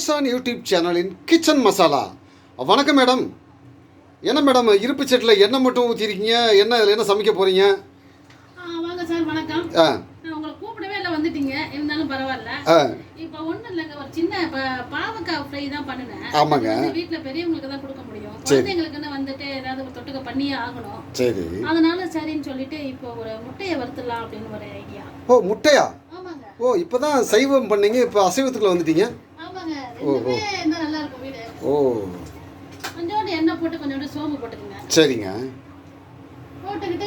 Kisan YouTube சேனலின் kitchen masala வணக்கம் madam என்ன மேடம் இருப்பு செட்டில் எண்ணெய் மட்டும் ஊற்றிருக்கீங்க என்ன இதில் என்ன சமைக்க போகிறீங்க வாங்க சார் வணக்கம். ஆ. உங்களை கூப்பிடவே இல்லை வந்துட்டீங்க. இருந்தாலும் பரவாயில்ல. ஆ. இப்போ ஒன்றும் இல்லைங்க ஒரு சின்ன ப- பாவக்காய் ஃப்ரை தான் பண்ணினேன். ஆமாங்க. வீட்டில் பெரியவங்களுக்கு தான் கொடுக்க முடியும். குழந்தைங்களுக்குன்னு வந்துட்டு ஏதாவது ஒரு தொட்டுக்க பண்ணியே ஆகணும். சரி. அதனால சரின்னு சொல்லிட்டு இப்போ ஒரு முட்டையை வறுத்துடலாம் அப்படின்னு ஒரு ஐடியா. ஓ முட்டையா? ஆமாங்க. ஓ இப்போ தான் சைவம் பண்ணீங்க இப்போ அசைவத்துக்குள்ள வந்துட்டீங்க? வீடு. ஓ. கொஞ்சோண்டு எண்ணெய் போட்டு கொஞ்சோண்டு சோம்பு போட்டுக்கோங்க. சரிங்க. போட்டுக்கிட்டு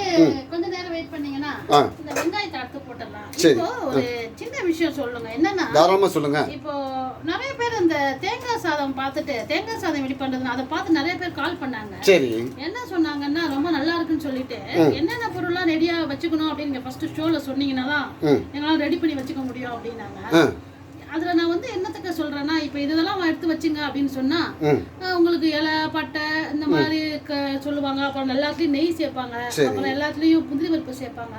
கொஞ்ச நேரம் வெயிட் பண்ணீங்கன்னா இந்த வெங்காயத்தை அடுத்து போட்டுடலாம். இப்போ ஒரு சின்ன விஷயம் சொல்லுங்க. என்னன்னா இப்போ நிறைய பேர் இந்த தேங்காய் சாதம் பார்த்துட்டு தேங்காய் சாதம் எப்படி பண்றதுன்னு அதை பார்த்து நிறைய பேர் கால் பண்ணாங்க. சரி. என்ன சொன்னாங்கன்னா ரொம்ப நல்லா இருக்குன்னு சொல்லிட்டு என்னென்ன பொருள்லாம் ரெடியா வச்சுக்கணும் அப்படின்னு ஃபர்ஸ்ட் ஷோல சொன்னீங்கன்னா தான் எங்களால ரெடி பண்ணி வச்சுக்க முடியும் அப்படின்னாங்க. அதுல நான் வந்து என்னத்துக்கு சொல்றேன்னா இப்போ இதெல்லாம் எடுத்து வச்சுங்க அப்படின்னு சொன்னா உங்களுக்கு இலை பட்டை இந்த மாதிரி க- சொல்லுவாங்க. அப்புறம் எல்லாத்துலயும் நெய் சேர்ப்பாங்க. சரி. அப்புறம் எல்லாத்துலயும் முந்திரி பருப்பு சேர்ப்பாங்க.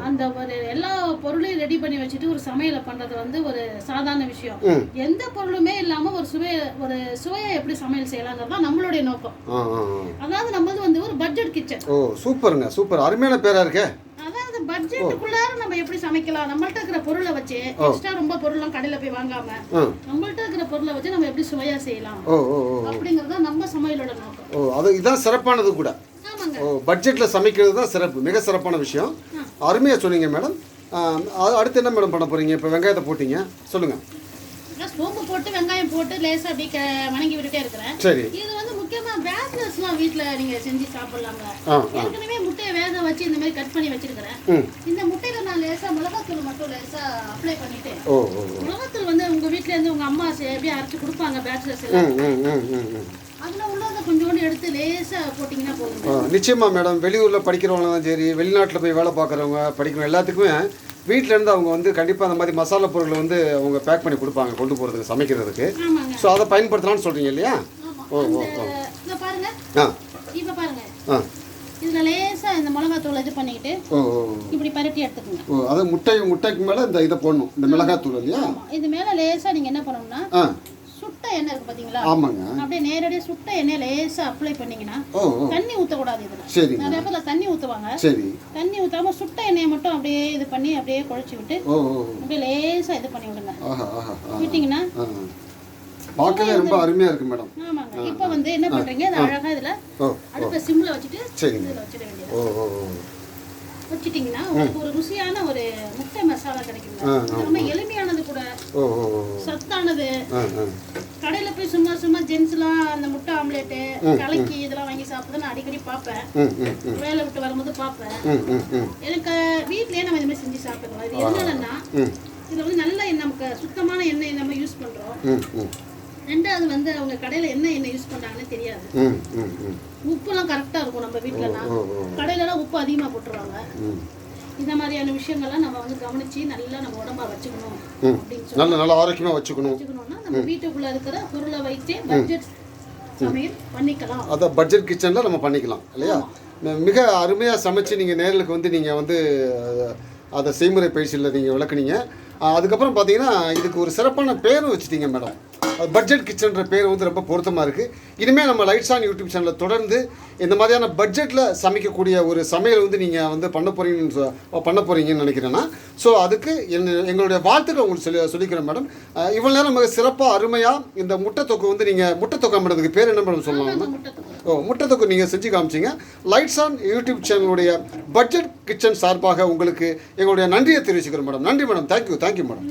அந்த ஒரு எல்லா பொருளையும் ரெடி பண்ணி வச்சுட்டு ஒரு சமையலை பண்றது வந்து ஒரு சாதாரண விஷயம். எந்த பொருளுமே இல்லாம ஒரு சுவை ஒரு சுவையை எப்படி சமையல் செய்யலாங்கிறது தான் நம்மளுடைய நோக்கம். அதாவது நம்மளது வந்து ஒரு பட்ஜெட் கிச்சன் ஓ சூப்பருங்க சூப்பர். அருமையான பேராக இருக்கே. அதாவது பட்ஜெட்டுக்குள்ளார நம்ம எப்படி சமைக்கலாம்? நம்மள்ட்ட இருக்கிற பொருளை வச்சு எக்ஸ்ட்ரா ரொம்ப பொருள்லாம் கடையில போய் வாங்காம நம்மள்ட்ட இருக்கிற பொருளை வச்சு நம்ம எப்படி சுவையா செய்யலாம்? அப்படிங்கிறது நம்ம சமையலோட நோக்கம். ஓ அது இதான் சிறப்பானது கூட. ஓ பட்ஜெட்டில் சமைக்கிறது தான் சிறப்பு மிக சிறப்பான விஷயம். அருமையாக சொன்னீங்க மேடம் அடுத்து என்ன மேடம் பண்ண போகிறீங்க இப்போ வெங்காயத்தை போட்டீங்க. சொல்லுங்கள் நான் சோம்பு போட்டு வெங்காயம் போட்டு லேசா அப்படியே வணங்கி விட்டுட்டே இருக்கிறேன். சரி. இது வந்து முக்கியமா பேச்சுலர்ஸ்லாம் வீட்ல நீங்க செஞ்சு சாப்பிடலாங்க. ஏற்கனவே முட்டையை வேக வச்சு இந்த மாதிரி கட் பண்ணி வச்சிருக்கிறேன். இந்த முட்டையில நான் லேசா மிளகாத்தூள் மட்டும் லேசா அப்ளை பண்ணிட்டு ஓ ஓ ஓ. மிளகாத்தூள் வந்து உங்க வீட்ல இருந்து உங்க அம்மா எப்படி அரைச்சு கொடுப்பாங்க பேச்சுலர்ஸ் எல்லாம் நிச்சயமா மேடம். வெளியூரில் படிக்கிறவங்க தான் சரி வெளிநாட்டில் போய் வேலை பார்க்குறவங்க படிக்கிறவங்க எல்லாத்துக்குமே வீட்டில் இருந்து அவங்க வந்து கண்டிப்பாக அந்த மாதிரி மசாலா பொருட்களை வந்து அவங்க பேக் பண்ணி கொடுப்பாங்க கொண்டு போகிறதுக்கு சமைக்கிறதுக்கு. ஸோ அதை பயன்படுத்தலாம்னு சொல்கிறீங்க இல்லையா? ஓ, ஓ, பாருங்க ஆ. இப்ப பாருங்க. ஆ. இதுல லேசா இந்த மிளகாத்தூள் இது பண்ணிக்கிட்டு ஓ ஓ. இப்படி பரட்டி எடுத்துக்கோங்க. ஓ அது முட்டை முட்டைக்கு மேலே இந்த இதை போடணும். இந்த மிளகாத்தூள் இல்லையா? இது மேல லேசா நீங்க என்ன பண்ணணும்னா ஆ. சுட்ட எண்ணெய் இருக்கு பாத்தீங்களா? ஆமாங்க. அப்படியே நேரடியாக சுட்ட எண்ணெய் லேசா அப்ளை பண்ணீங்கன்னா ஓ ஓ. தண்ணி ஊற்றக்கூடாது இதுல. சரிங்க. நிறைய பேர்ல தண்ணி ஊற்றுவாங்க சரி. தண்ணி ஊத்தாம சுட்ட எண்ணெயை மட்டும் அப்படியே இது பண்ணி அப்படியே குழச்சி விட்டு ஓ ஓ அப்படியே லேசா இது பண்ணி விடுங்க. ஆஹா ஆஹா ஆ விட்டீங்கன்னா ஆ. பார்க்கவே ரொம்ப அருமையாக இருக்கு மேடம். ஆமாங்க. இப்போ வந்து என்ன பண்றீங்க? இது அழகா இதுல அடுப்பை சிம்ல வச்சுட்டு சரிங்க. இதுல வச்சிட வேண்டியது. ஓ ஓ ஓ. வச்சிட்டிங்கன்னா உங்களுக்கு ஒரு ருசியான ஒரு முட்டை மசாலா இது ரொம்ப எளிமையானது கூட. சத்தானது. கடையில போய் சும்மா சும்மா ஜென்ஸ்லாம் அந்த முட்டை ஆம்லேட்டு கலக்கி இதெல்லாம் வாங்கி சாப்பிட்டு நான் அடிக்கடி பார்ப்பேன். ம் வேலை விட்டு வரும்போது பார்ப்பேன். ம் எனக்கு வீட்லயே நம்ம இந்த மாதிரி செஞ்சு சாப்பிட்டுக்கலாம். இது எதனாலன்னா ம். இதுல வந்து நல்ல எண்ணெய் நமக்கு சுத்தமான எண்ணெய் நம்ம யூஸ் பண்றோம். ரெண்டாவது வந்து அவங்க கடையில என்ன எண்ணெய் யூஸ் பண்றாங்கன்னு தெரியாது. உப்புலாம் கரெக்டா இருக்கும் நம்ம வீட்டுலலாம் ஓ ஓ கடையில எல்லாம் உப்பு அதிகமா போட்டுருவாங்க. இந்த மாதிரியான விஷயங்கள்லாம் நம்ம வந்து கவனிச்சு நல்லா நம்ம உடம்பா வச்சுக்கணும். அப்படின்னு நல்ல நல்ல ஆரோக்கியமாக வச்சுக்கணும். வச்சுக்கணும்னா நம்ம வீட்டுக்குள்ள இருக்கிற பொருளை வைத்தே பட்ஜெட் சமையல் பண்ணிக்கலாம். அதை பட்ஜெட் கிச்சனில் நம்ம பண்ணிக்கலாம் இல்லையா? மிக அருமையாக சமைச்சு நீங்கள் நேர்களுக்கு வந்து நீங்கள் வந்து அதை செய்முறை பயிற்சியில் நீங்கள் விளக்குனீங்க. அதுக்கப்புறம் பார்த்தீங்கன்னா இதுக்கு ஒரு சிறப்பான பேரும் வச்சுட்டீங்க மேடம். பட்ஜெட் கிச்சன்ற பேர் வந்து ரொம்ப பொருத்தமாக இருக்குது இனிமேல் நம்ம லைட்ஸ் ஆன் யூடியூப் சேனலில் தொடர்ந்து இந்த மாதிரியான பட்ஜெட்டில் சமைக்கக்கூடிய ஒரு சமையல் வந்து நீங்கள் வந்து பண்ண போகிறீங்கன்னு சொ- பண்ண போகிறீங்கன்னு நினைக்கிறேன்னா ஸோ அதுக்கு என் எங்களுடைய வாழ்த்துக்கள் உங்களுக்கு சொல்லி சொல்லிக்கிறேன் மேடம் இவ்வளோ நேரம் மிக சிறப்பாக அருமையாக இந்த முட்டை தொக்கு வந்து நீங்கள் முட்டை தொக்கா மேடத்துக்கு பேர் என்ன மேடம் சொல்லலாம். ஓ முட்டை தொக்கு நீங்கள் செஞ்சு காமிச்சிங்க. லைட்ஸ் ஆன் யூடியூப் சேனலுடைய பட்ஜெட் கிச்சன் சார்பாக உங்களுக்கு எங்களுடைய நன்றியை தெரிவிச்சுக்கிறோம் மேடம் நன்றி மேடம் தேங்க்யூ தேங்க்யூ மேடம்